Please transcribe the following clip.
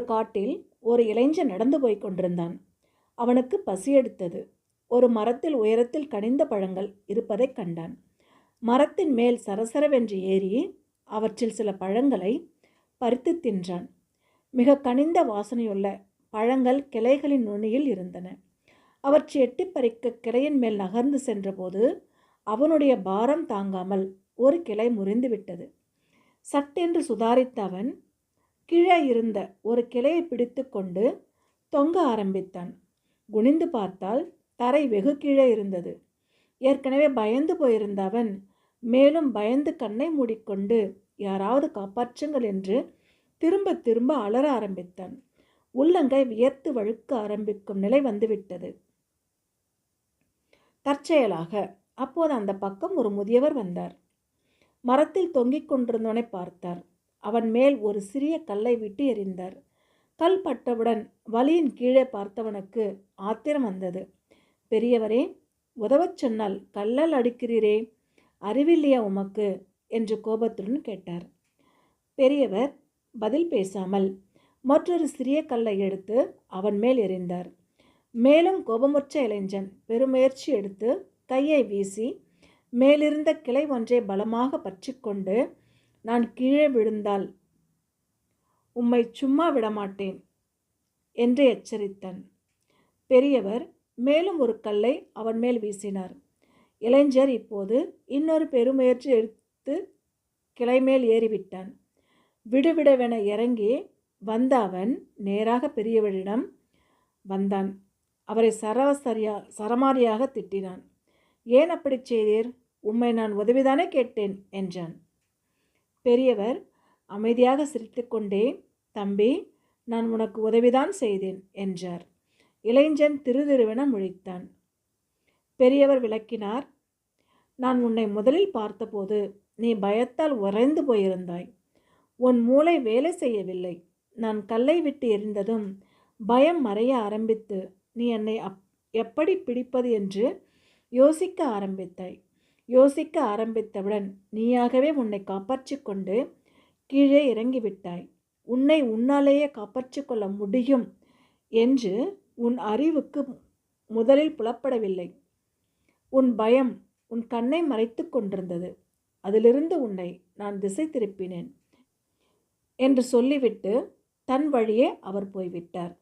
ஒரு காட்டில் ஒரு இளைஞன் நடந்து போய் கொண்டிருந்தான். அவனுக்கு பசியெடுத்தது ஒரு மரத்தில் உயரத்தில் கனிந்த பழங்கள் இருப்பதைக் கண்டான். மரத்தின் மேல் சரசரவென்று ஏறி அவற்றில் சில பழங்களை பறித்து தின்றான். மிக கனிந்த வாசனையுள்ள பழங்கள் கிளைகளின் நுனியில் இருந்தன. அவற்றை எட்டி பறிக்க கிளையின் மேல் நகர்ந்து சென்றபோது அவனுடைய பாரம் தாங்காமல் ஒரு கிளை முறிந்துவிட்டது. சட்டென்று சுதாரித்த அவன் கீழே இருந்த ஒரு கிளையை பிடித்து கொண்டு தொங்க ஆரம்பித்தான். குனிந்து பார்த்தால் தரை வெகு கீழே இருந்தது. ஏற்கனவே பயந்து போயிருந்த அவன் மேலும் பயந்து கண்ணை மூடிக்கொண்டு யாராவது காப்பாற்றுங்கள் என்று திரும்ப திரும்ப அலற ஆரம்பித்தான். உள்ளங்கை வியர்த்து வழுக்க ஆரம்பிக்கும் நிலை வந்துவிட்டது. தற்செயலாக அப்போது அந்த பக்கம் ஒரு முதியவர் வந்தார். மரத்தில் தொங்கிக் கொண்டிருந்தவனை பார்த்தார். அவன் மேல் ஒரு சிறிய கல்லை விட்டு எறிந்தார். கல் பட்டவுடன் வலியின் கீழே பார்த்தவனுக்கு ஆத்திரம் வந்தது. பெரியவரே உதவச் சொன்னால் கல்லால் அடிக்கிறீரே அறிவில்லையா உமக்கு? என்று கோபத்துடன் கேட்டார். பெரியவர் பதில் பேசாமல் மற்றொரு சிறிய கல்லை எடுத்து அவன் மேல் எறிந்தார். மேலும் கோபமுற்ற இளைஞன் பெருமுயற்சி எடுத்து கையை வீசி மேலிருந்த கிளை ஒன்றை பலமாக பற்றி கொண்டு நான் கீழே விழுந்தால் உம்மை சும்மா விடமாட்டேன் என்று எச்சரித்தான். பெரியவர் மேலும் ஒரு கல்லை அவன் மேல் வீசினார். இளைஞர் இப்போது இன்னொரு பெருமுயற்சி எடுத்து கிளைமேல் ஏறிவிட்டான். விடுவிடவென இறங்கி வந்த அவன் நேராக பெரியவரிடம் வந்தான். அவரை சரவசரியா சரமாரியாக திட்டினான். ஏன் அப்படி செய்தீர்? உம்மை நான் உதவிதானே கேட்டேன் என்றான். பெரியவர் அமைதியாக சிரித்துக்கொண்டே தம்பி நான் உனக்கு உதவிதான் செய்தேன் என்றார். இளைஞன் திருதிருவென முழித்தான். பெரியவர் விளக்கினார் நான் உன்னை முதலில் பார்த்தபோது நீ பயத்தால் உறைந்து போயிருந்தாய். உன் மூளை வேலை செய்யவில்லை. நான் கல்லை விட்டு எரிந்ததும் பயம் மறைய ஆரம்பித்து நீ என்னை அப் எப்படி பிடிப்பது என்று யோசிக்க ஆரம்பித்தாய். யோசிக்க ஆரம்பித்தவுடன் நீயாகவே உன்னை காப்பாற்றிக் கொண்டு கீழே இறங்கிவிட்டாய். உன்னை உன்னாலேயே காப்பாற்றிக் கொள்ள முடியும் என்று உன் அறிவுக்கு முதலில் புலப்படவில்லை. உன் பயம் உன் கண்ணை மறைத்து கொண்டிருந்தது. அதிலிருந்து உன்னை நான் திசை திருப்பினேன் என்று சொல்லிவிட்டு தன் வழியே அவர் போய்விட்டார்.